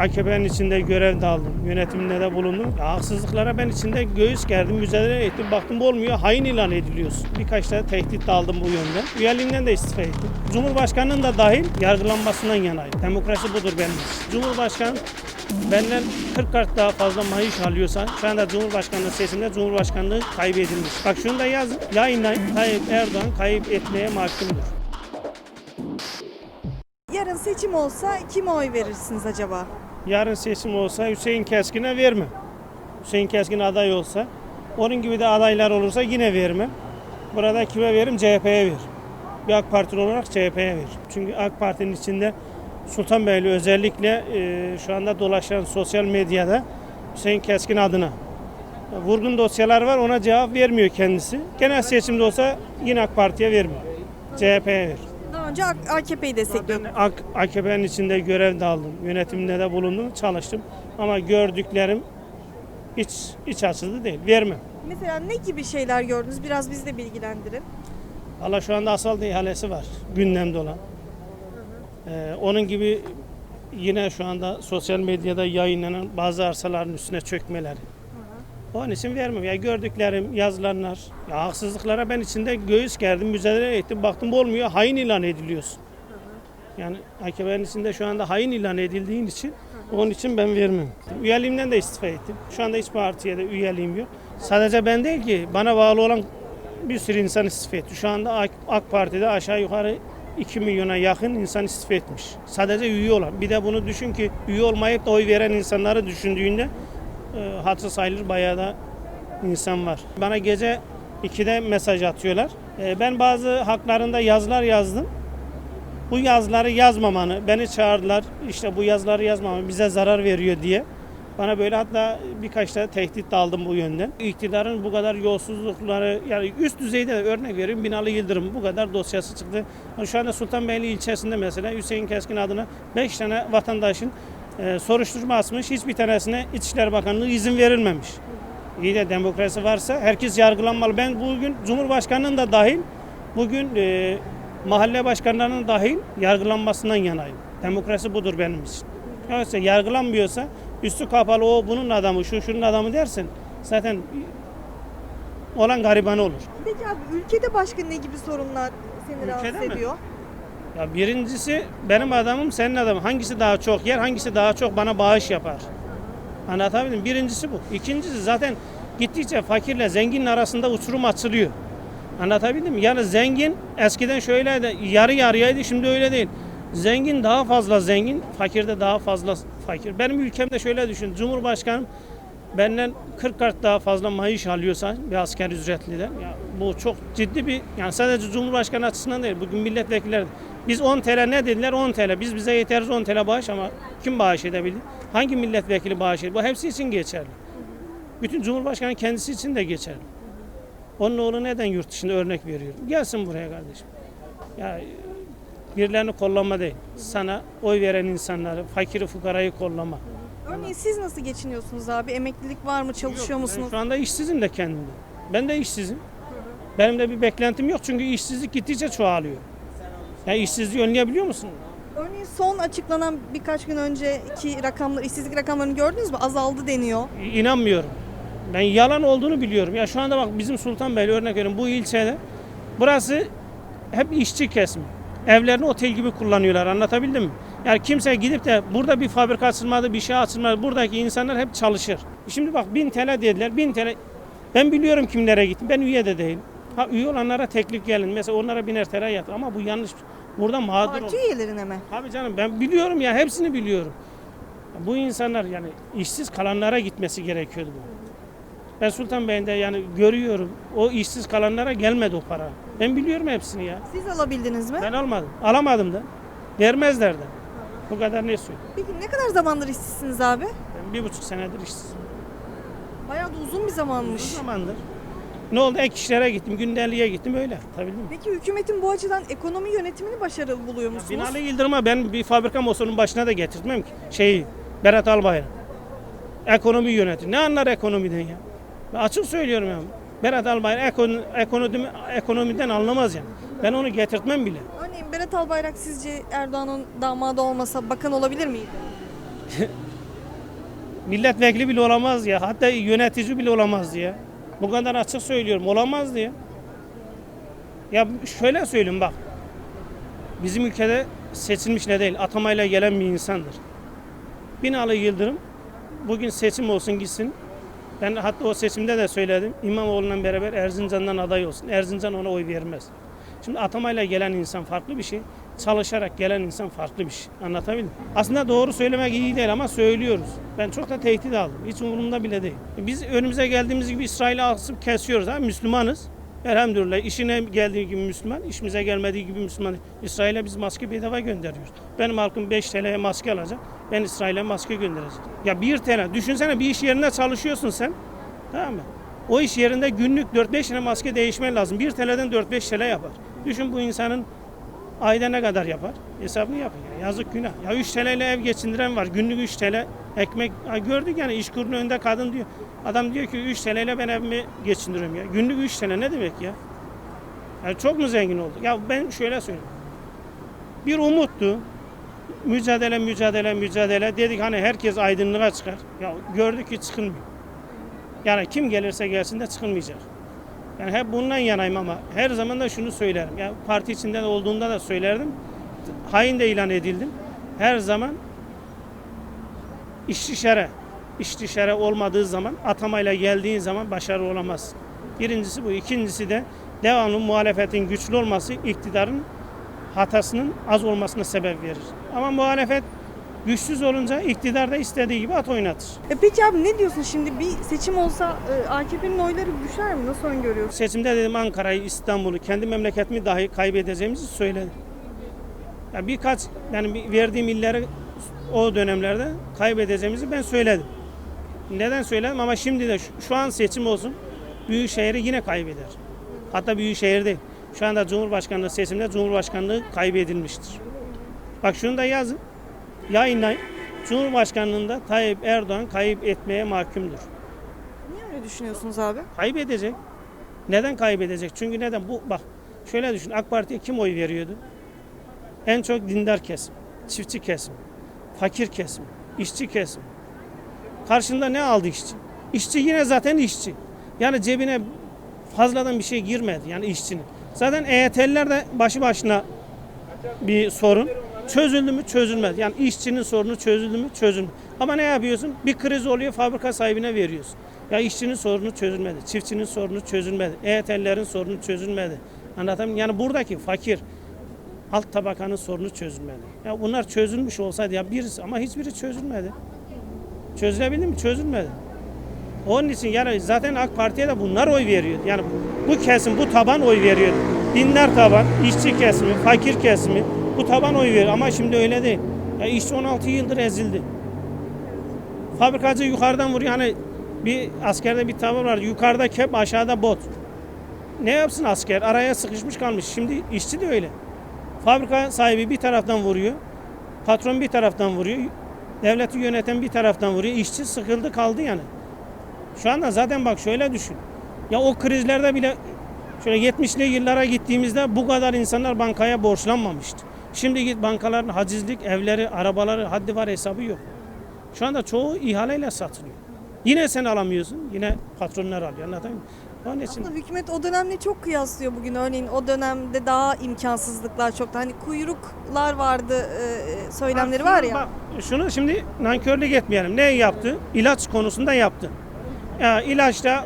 AKP'nin içinde görev de aldım. Yönetiminde de bulundum. Ya, haksızlıklara ben içinde göğüs gerdim, mücadele ettim. Baktım bu olmuyor. Hain ilan ediliyorsun. Birkaç da tehdit de aldım bu yönden. Üyeliğimden de istifa ettim. Cumhurbaşkanının da dahil yargılanmasından yanayım. Demokrasi budur benim için. Cumhurbaşkanı benden 40 kat daha fazla maaş alıyorsa şu anda Cumhurbaşkanlığı seçimde Cumhurbaşkanlığı kaybedilmiş. Bak şunu da yazın. Yayınlayın. Tayyip Erdoğan kayıp etmeye mahkumdur. Yarın seçim olsa kime oy verirsiniz acaba? Yarın seçim olsa Hüseyin Keskin'e vermem. Hüseyin Keskin aday olsa. Onun gibi de adaylar olursa yine vermem. Burada kime veririm? CHP'ye veririm. Bir AK Partili olarak CHP'ye veririm. Çünkü AK Parti'nin içinde Sultanbeyli özellikle e, şu anda dolaşan sosyal medyada Hüseyin Keskin adına vurgun dosyalar var ona cevap vermiyor kendisi. Genel seçimde olsa yine AK Parti'ye vermiyor. CHP'ye verir. Önce AKP'yi destekliyordu. AKP'nin içinde görev de aldım. Yönetiminde de bulundum, çalıştım. Ama gördüklerim hiç iç açıcı değil. Vermem. Mesela ne gibi şeyler gördünüz? Biraz bizi de bilgilendirin. Allah şu anda asal ihalesi var gündemde olan. Ee, onun gibi yine şu anda sosyal medyada yayınlanan bazı arsaların üstüne çökmeleri. Onun için vermem. Ya gördüklerim, yazılanlar, ya haksızlıklara ben içinde göğüs gerdim, mücadele ettim. Baktım olmuyor, hain ilan ediliyorsun. Yani AKP'nin içinde şu anda hain ilan edildiğin için onun için ben vermem. Üyeliğimden de istifa ettim. Şu anda hiç partiye de üyeliğim yok. Sadece ben değil ki bana bağlı olan bir sürü insan istifa etti. Şu anda AK, AK Parti'de aşağı yukarı 2 milyona yakın insan istifa etmiş. Sadece üye olan. Bir de bunu düşün ki üye olmayıp da oy veren insanları düşündüğünde e, hatırı sayılır bayağı da insan var. Bana gece 2'de mesaj atıyorlar. E, ben bazı haklarında yazılar yazdım. Bu yazıları yazmamanı, beni çağırdılar. İşte bu yazıları yazmamanı bize zarar veriyor diye. Bana böyle hatta birkaç da tehdit de aldım bu yönden. İktidarın bu kadar yolsuzlukları, yani üst düzeyde de örnek vereyim Binalı Yıldırım bu kadar dosyası çıktı. Yani Şu anda Sultanbeyli ilçesinde mesela Hüseyin Keskin adına 5 tane vatandaşın e, soruşturma açmış. Hiçbir tanesine İçişleri Bakanlığı izin verilmemiş. İyi de demokrasi varsa herkes yargılanmalı. Ben bugün Cumhurbaşkanının da dahil bugün e, mahalle başkanlarının dahil yargılanmasından yanayım. Demokrasi budur benim için. Yoksa yargılanmıyorsa üstü kapalı o bunun adamı şu şunun adamı dersin zaten olan garibanı olur. Peki abi ülkede başka ne gibi sorunlar seni Ülkede rahatsız mi? ediyor? Ya birincisi benim adamım senin adamın. Hangisi daha çok yer, hangisi daha çok bana bağış yapar. Anlatabildim. Birincisi bu. İkincisi zaten gittikçe fakirle zenginin arasında uçurum açılıyor. Anlatabildim mi? Yani zengin eskiden şöyleydi, yarı yarıyaydı şimdi öyle değil. Zengin daha fazla zengin, fakir de daha fazla fakir. Benim ülkemde şöyle düşün. Cumhurbaşkanım benden 40 kat daha fazla maaş alıyorsa bir asker ücretliden ya bu çok ciddi bir yani sadece Cumhurbaşkanı açısından değil bugün milletvekilleri biz 10 TL ne dediler 10 TL biz bize yeteriz 10 TL bağış ama kim bağış edebildi? Hangi milletvekili bağış edebildi? Bu hepsi için geçerli. Bütün Cumhurbaşkanı kendisi için de geçerli. Onun oğlu neden yurt dışında örnek veriyor? Gelsin buraya kardeşim. Ya birilerini kollama değil. Sana oy veren insanları, fakiri fukarayı kollama. Örneğin siz nasıl geçiniyorsunuz abi? Emeklilik var mı? Çalışıyor Ben musunuz? şu anda işsizim de kendimde. Ben de işsizim. Benim de bir beklentim yok çünkü işsizlik gittikçe çoğalıyor. Ya işsizliği önleyebiliyor musun? Örneğin son açıklanan birkaç gün önceki rakamlar, işsizlik rakamlarını gördünüz mü? Azaldı deniyor. İnanmıyorum. Ben yalan olduğunu biliyorum. Ya şu anda bak bizim Sultanbeyli örnek veriyorum bu ilçede. Burası hep işçi kesimi. Evlerini otel gibi kullanıyorlar anlatabildim mi? Yani kimse gidip de burada bir fabrika açılmadı, bir şey açılmadı. Buradaki insanlar hep çalışır. Şimdi bak 1000 TL dediler. 1000 TL. Ben biliyorum kimlere gittim. Ben üye de değilim. Ha üye olanlara teklif gelin. Mesela onlara biner TL yat. Ama bu yanlış. Burada mağdur Parti üyelerine mi? Abi canım ben biliyorum ya hepsini biliyorum. Bu insanlar yani işsiz kalanlara gitmesi gerekiyordu bu. Ben Sultanbeyli'de yani görüyorum o işsiz kalanlara gelmedi o para. Ben biliyorum hepsini ya. Siz alabildiniz mi? Ben almadım. Alamadım da. Vermezler de. Bu kadar ne söyleyeyim. Peki ne kadar zamandır işsizsiniz abi? Ben bir buçuk senedir işsizim. Bayağı da uzun bir zamanmış. Uzun zamandır. Ne oldu? Ek işlere gittim, günderliğe gittim öyle. Tabii mi? Peki hükümetin bu açıdan ekonomi yönetimini başarılı buluyor musunuz? Binalı Yıldırım'a ben bir fabrika motorunun başına da getirtmem ki. Şeyi, Berat Albayrak. Ekonomi yönetir. Ne anlar ekonomiden ya? Ben açık söylüyorum ya. Berat Albayrak ekon, ekonomi, ekonomiden anlamaz yani. Ben onu getirtmem bile. Berat Albayrak sizce Erdoğan'ın damadı olmasa bakan olabilir miydi? Milletvekili bile olamaz ya. Hatta yönetici bile olamaz ya. Bu kadar açık söylüyorum. Olamaz diye. Ya şöyle söyleyeyim bak. Bizim ülkede seçilmiş ne değil, atamayla gelen bir insandır. Binali Yıldırım bugün seçim olsun gitsin. Ben hatta o seçimde de söyledim. İmamoğlu'ndan beraber Erzincan'dan aday olsun. Erzincan ona oy vermez. Şimdi atamayla gelen insan farklı bir şey. Çalışarak gelen insan farklı bir şey. Anlatabildim. Aslında doğru söylemek iyi değil ama söylüyoruz. Ben çok da tehdit aldım. Hiç umurumda bile değil. Biz önümüze geldiğimiz gibi İsrail'i asıp kesiyoruz. Ha? Müslümanız. Elhamdülillah işine geldiği gibi Müslüman, işimize gelmediği gibi Müslüman. İsrail'e biz maske bedava gönderiyoruz. Benim halkım 5 TL'ye maske alacak. Ben İsrail'e maske göndereceğim. Ya 1 TL. Düşünsene bir iş yerinde çalışıyorsun sen. Tamam mı? O iş yerinde günlük 4-5 tane maske değişmen lazım. 1 TL'den 4-5 TL yapar. Düşün bu insanın ayda ne kadar yapar? Hesabını yapın ya. Yazık günah. Ya 3 TL ile ev geçindiren var. Günlük 3 TL ekmek. Ha gördük yani iş kurunun önünde kadın diyor. Adam diyor ki 3 TL ile ben evimi geçindiriyorum ya. Günlük 3 TL ne demek ya? Yani çok mu zengin oldu? Ya ben şöyle söyleyeyim. Bir umuttu. Mücadele, mücadele, mücadele. Dedik hani herkes aydınlığa çıkar. Ya gördük ki çıkılmıyor. Yani kim gelirse gelsin de çıkılmayacak. Yani hep bundan yanayım ama her zaman da şunu söylerim. Ya parti içinde de olduğunda da söylerdim. Hain de ilan edildim. Her zaman istişare, istişare olmadığı zaman, atamayla geldiğin zaman başarı olamaz. Birincisi bu. İkincisi de devamlı muhalefetin güçlü olması iktidarın hatasının az olmasına sebep verir. Ama muhalefet güçsüz olunca iktidar da istediği gibi at oynatır. E peki abi ne diyorsun şimdi bir seçim olsa e, AKP'nin oyları düşer mi? Nasıl öngörüyorsun? Seçimde dedim Ankara'yı, İstanbul'u, kendi memleketimi dahi kaybedeceğimizi söyledim. Ya birkaç yani verdiğim illeri o dönemlerde kaybedeceğimizi ben söyledim. Neden söyledim ama şimdi de şu, şu an seçim olsun Büyükşehir'i yine kaybeder. Hatta Büyükşehir değil. Şu anda Cumhurbaşkanlığı seçimde Cumhurbaşkanlığı kaybedilmiştir. Bak şunu da yazın. Yayınlayın. Cumhurbaşkanlığında Tayyip Erdoğan kayıp etmeye mahkumdur. Niye öyle düşünüyorsunuz abi? Kaybedecek. Neden kaybedecek? Çünkü neden? Bu bak şöyle düşün. AK Parti'ye kim oy veriyordu? En çok dindar kesim, çiftçi kesim, fakir kesim, işçi kesim. Karşında ne aldı işçi? İşçi yine zaten işçi. Yani cebine fazladan bir şey girmedi yani işçinin. Zaten EYT'liler de başı başına bir sorun. Çözüldü mü? Çözülmedi. Yani işçinin sorunu çözüldü mü? Çözülmedi. Ama ne yapıyorsun? Bir kriz oluyor fabrika sahibine veriyorsun. Ya işçinin sorunu çözülmedi. Çiftçinin sorunu çözülmedi. EYT'lilerin sorunu çözülmedi. Anlatayım? Yani buradaki fakir alt tabakanın sorunu çözülmedi. Ya bunlar çözülmüş olsaydı ya birisi ama hiçbiri çözülmedi. Çözülebildi mi? Çözülmedi. Onun için yani zaten AK Parti'ye de bunlar oy veriyor. Yani bu kesim, bu taban oy veriyor. Dindar taban, işçi kesimi, fakir kesimi bu taban oy veriyor. Ama şimdi öyle değil. Ya işçi 16 yıldır ezildi. Fabrikacı yukarıdan vuruyor. Hani bir askerde bir tavır var. Yukarıda kep, aşağıda bot. Ne yapsın asker? Araya sıkışmış kalmış. Şimdi işçi de öyle. Fabrika sahibi bir taraftan vuruyor. Patron bir taraftan vuruyor. Devleti yöneten bir taraftan vuruyor. İşçi sıkıldı kaldı yani. Şu anda zaten bak şöyle düşün. Ya o krizlerde bile şöyle 70'li yıllara gittiğimizde bu kadar insanlar bankaya borçlanmamıştı. Şimdi git bankaların hacizlik, evleri, arabaları haddi var hesabı yok. Şu anda çoğu ihaleyle satılıyor. Yine sen alamıyorsun. Yine patronlar alıyor. Anladın mı? Onun için Aslında hükümet o dönemle çok kıyaslıyor bugün. Örneğin o dönemde daha imkansızlıklar çoktu. Hani kuyruklar vardı e, söylemleri var ya. Bak, şunu şimdi nankörlük etmeyelim. Ne yaptı? İlaç konusunda yaptı. Ya ilaçta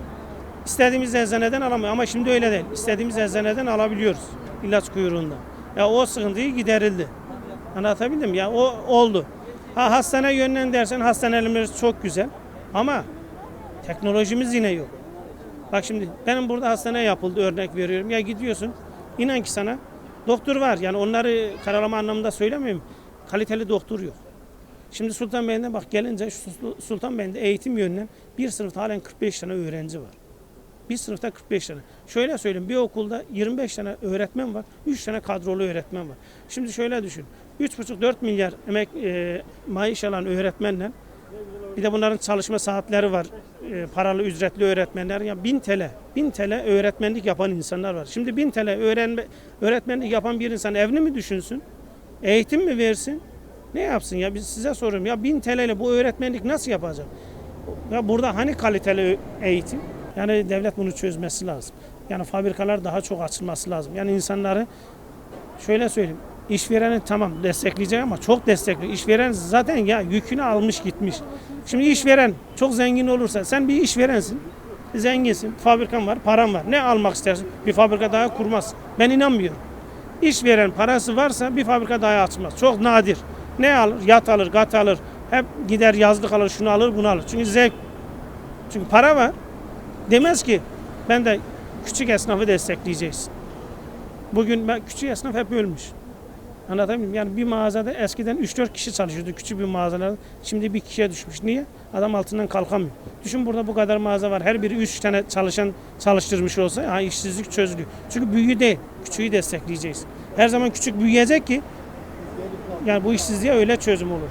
istediğimiz eczaneden alamıyor ama şimdi öyle değil. İstediğimiz eczaneden alabiliyoruz ilaç kuyruğunda. Ya o sıkıntıyı giderildi. Anlatabildim ya o oldu. Ha hastane yönlen dersen hastanelerimiz çok güzel ama teknolojimiz yine yok. Bak şimdi benim burada hastane yapıldı örnek veriyorum. Ya gidiyorsun inan ki sana doktor var. Yani onları karalama anlamında söylemiyorum. Kaliteli doktor yok. Şimdi Sultanbeyli'ne bak gelince şu Sul- Sultanbeyli'de eğitim yönünden bir sınıfta halen 45 tane öğrenci var. Bir sınıfta 45 tane. Şöyle söyleyeyim bir okulda 25 tane öğretmen var, 3 tane kadrolu öğretmen var. Şimdi şöyle düşün. 3,5-4 milyar emek e, maaş alan öğretmenle bir de bunların çalışma saatleri var. E, paralı ücretli öğretmenler. Ya 1000 TL, 1000 TL öğretmenlik yapan insanlar var. Şimdi 1000 TL öğrenme, öğretmenlik yapan bir insan evini mi düşünsün? Eğitim mi versin? Ne yapsın ya? Biz size soruyorum. Ya 1000 TL ile bu öğretmenlik nasıl yapacak? Ya burada hani kaliteli eğitim? Yani devlet bunu çözmesi lazım. Yani fabrikalar daha çok açılması lazım. Yani insanları şöyle söyleyeyim. İşvereni tamam destekleyecek ama çok destekli. İşveren zaten ya yükünü almış gitmiş. Şimdi işveren çok zengin olursa sen bir işverensin. Zenginsin, fabrikan var, paran var. Ne almak istersin? Bir fabrika daha kurmaz. Ben inanmıyorum. İşveren parası varsa bir fabrika daha açmaz. Çok nadir. Ne alır? Yat alır, gat alır. Hep gider yazlık alır, şunu alır, bunu alır. Çünkü zevk. Çünkü para var. Demez ki ben de küçük esnafı destekleyeceğiz. Bugün ben, küçük esnaf hep ölmüş. Anlatabiliyor muyum? Yani bir mağazada eskiden 3-4 kişi çalışıyordu küçük bir mağazalarda. Şimdi bir kişiye düşmüş. Niye? Adam altından kalkamıyor. Düşün burada bu kadar mağaza var. Her biri 3 tane çalışan çalıştırmış olsa ha, işsizlik çözülüyor. Çünkü büyüğü değil. Küçüğü destekleyeceğiz. Her zaman küçük büyüyecek ki yani bu işsizliğe öyle çözüm olur.